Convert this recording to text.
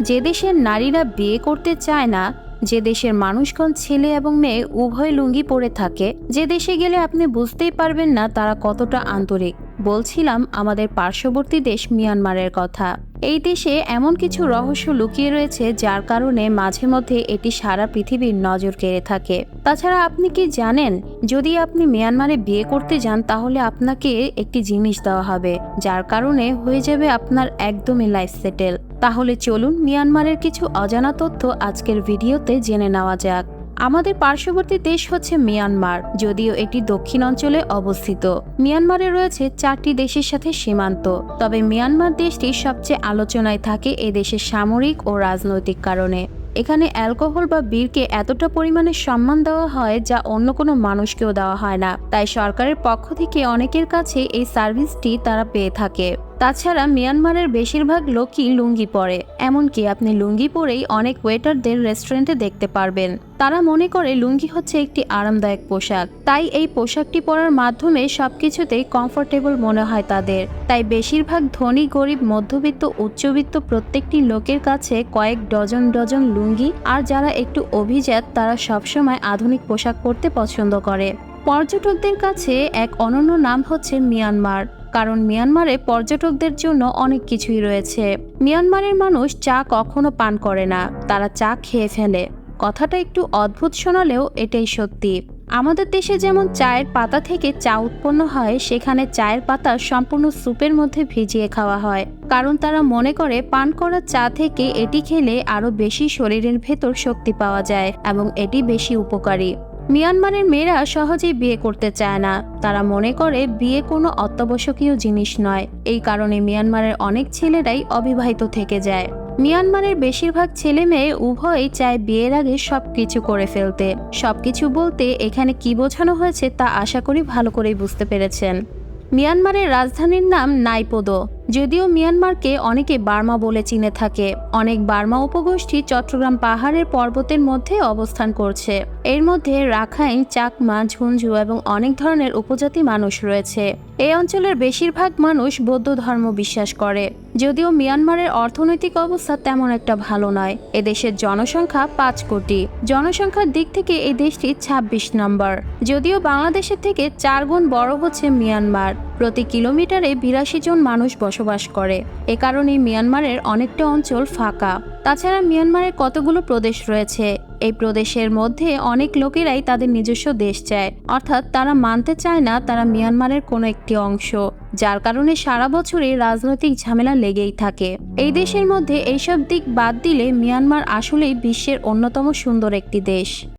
যে দেশের নারীরা বিয়ে করতে চায় না, যে দেশের মানুষগণ ছেলে এবং মেয়ে উভয় লুঙ্গি পরে থাকে, যে দেশে গেলে আপনি বুঝতেই পারবেন না তারা কতটা আন্তরিক। বলছিলাম আমাদের পার্শ্ববর্তী দেশ মিয়ানমারের কথা। এই দেশে এমন কিছু রহস্য লুকিয়ে রয়েছে যার কারণে মাঝে মধ্যে এটি সারা পৃথিবীর নজর কেড়ে থাকে। তাছাড়া আপনি কি জানেন, যদি আপনি মিয়ানমারে বিয়ে করতে যান, তাহলে আপনাকে একটি জিনিস দেওয়া হবে, যার কারণে হয়ে যাবে আপনার একদমই লাইফ সেটেল। তাহলে চলুন মিয়ানমারের কিছু অজানা তথ্য আজকের ভিডিওতে জেনে নেওয়া যাক। আমাদের পার্শ্ববর্তী দেশ হচ্ছে মিয়ানমার, যদিও এটি দক্ষিণ অঞ্চলে অবস্থিত। মিয়ানমারে রয়েছে চারটি দেশের সাথে সীমান্ত, তবে মিয়ানমার দেশটি সবচেয়ে আলোচনায় থাকে এ দেশের সামরিক ও রাজনৈতিক কারণে। এখানে অ্যালকোহল বা বীরকে এতটা পরিমাণে সম্মান দেওয়া হয় যা অন্য কোনো মানুষকেও দেওয়া হয় না, তাই সরকারের পক্ষ থেকে অনেকের কাছে এই সার্ভিসটি তারা পেয়ে থাকে। তাছাড়া মিয়ানমারের বেশিরভাগ লোকই লুঙ্গি পরে, এমনকি আপনি লুঙ্গি পরেই অনেক ওয়েটারদের রেস্টুরেন্টে দেখতে পারবেন। তারা মনে করে লুঙ্গি হচ্ছে একটি আরামদায়ক পোশাক। তাই এই পোশাকটি পরার মাধ্যমে সবকিছুতেই কমফোর্টেবল মনে হয় তাদের। তাই বেশিরভাগ ধনী, গরিব, মধ্যবিত্ত, উচ্চবিত্ত প্রত্যেকটি লোকের কাছে কয়েক ডজন ডজন লুঙ্গি আর যারা একটু অভিজাত, তারা সবসময় আধুনিক পোশাক পরতে পছন্দ করে। পর্যটকদের কাছে এক অনন্য নাম হচ্ছে মিয়ানমার। কারণ মিয়ানমারে পর্যটকদের জন্য অনেক কিছুই রয়েছে। মিয়ানমারের মানুষ চা কখনো পান করে না, তারা চা খেয়ে ফেলে। কথাটা একটু অদ্ভুত শোনালেও এটাই সত্যি। আমাদের দেশে যেমন চায়ের পাতা থেকে চা উৎপন্ন হয়, সেখানে চায়ের পাতা সম্পূর্ণ স্যুপের মধ্যে ভিজিয়ে খাওয়া হয়। কারণ তারা মনে করে, পান করা চা থেকে এটি খেলে আরও বেশি শরীরের ভেতর শক্তি পাওয়া যায় এবং এটি বেশি উপকারী। মিয়ানমারের মেয়েরা সহজেই বিয়ে করতে চায় না। তারা মনে করে বিয়ে কোনো অত্যাবশ্যকীয় জিনিস নয়। এই কারণে মিয়ানমারের অনেক ছেলেরাই অবিবাহিত থেকে যায়। মিয়ানমারের বেশিরভাগ ছেলে মেয়ে উভয়ই চায় বিয়ের আগে সব কিছু করে ফেলতে। সবকিছু বলতে এখানে কি বোঝানো হয়েছে তা আশা করি ভালো করেই বুঝতে পেরেছেন। মিয়ানমারের রাজধানীর নাম নাইপোদো। যদিও মিয়ানমারকে অনেকে বার্মা বলে চিনে থাকে। অনেক বার্মা উপগোষ্ঠী চট্টগ্রাম পাহাড়ের পর্বতের মধ্যে অবস্থান করছে। এর মধ্যে রাখাইন, চাকমা ঝুঞ্ঝু এবং অনেক ধরনের উপজাতি মানুষ রয়েছে। এই অঞ্চলের বেশিরভাগ মানুষ বৌদ্ধ ধর্ম বিশ্বাস করে। যদিও মিয়ানমারের অর্থনৈতিক অবস্থা তেমন একটা ভালো নয়। এদেশের জনসংখ্যা পাঁচ কোটি। জনসংখ্যার দিক থেকে এই দেশটি ২৬ নম্বর। যদিও বাংলাদেশের থেকে চার গুণ বড় হচ্ছে মিয়ানমার। প্রতি কিলোমিটারে বিরাশি জন মানুষ বসবাস করে। এ কারণে মিয়ানমারের অনেকটা অঞ্চল ফাঁকা। তাছাড়া মিয়ানমারের কতগুলো প্রদেশ রয়েছে? এই প্রদেশের মধ্যে অনেক লোকেরাই তাদের নিজস্ব দেশ চায়। অর্থাৎ তারা মানতে চায় না তারা মিয়ানমারের কোনো একটি অংশ, যার কারণে সারা বছরই রাজনৈতিক ঝামেলা লেগেই থাকে। এই দেশের মধ্যে এইসব দিক বাদ দিলে মিয়ানমার আসলেই বিশ্বের অন্যতম সুন্দর একটি দেশ।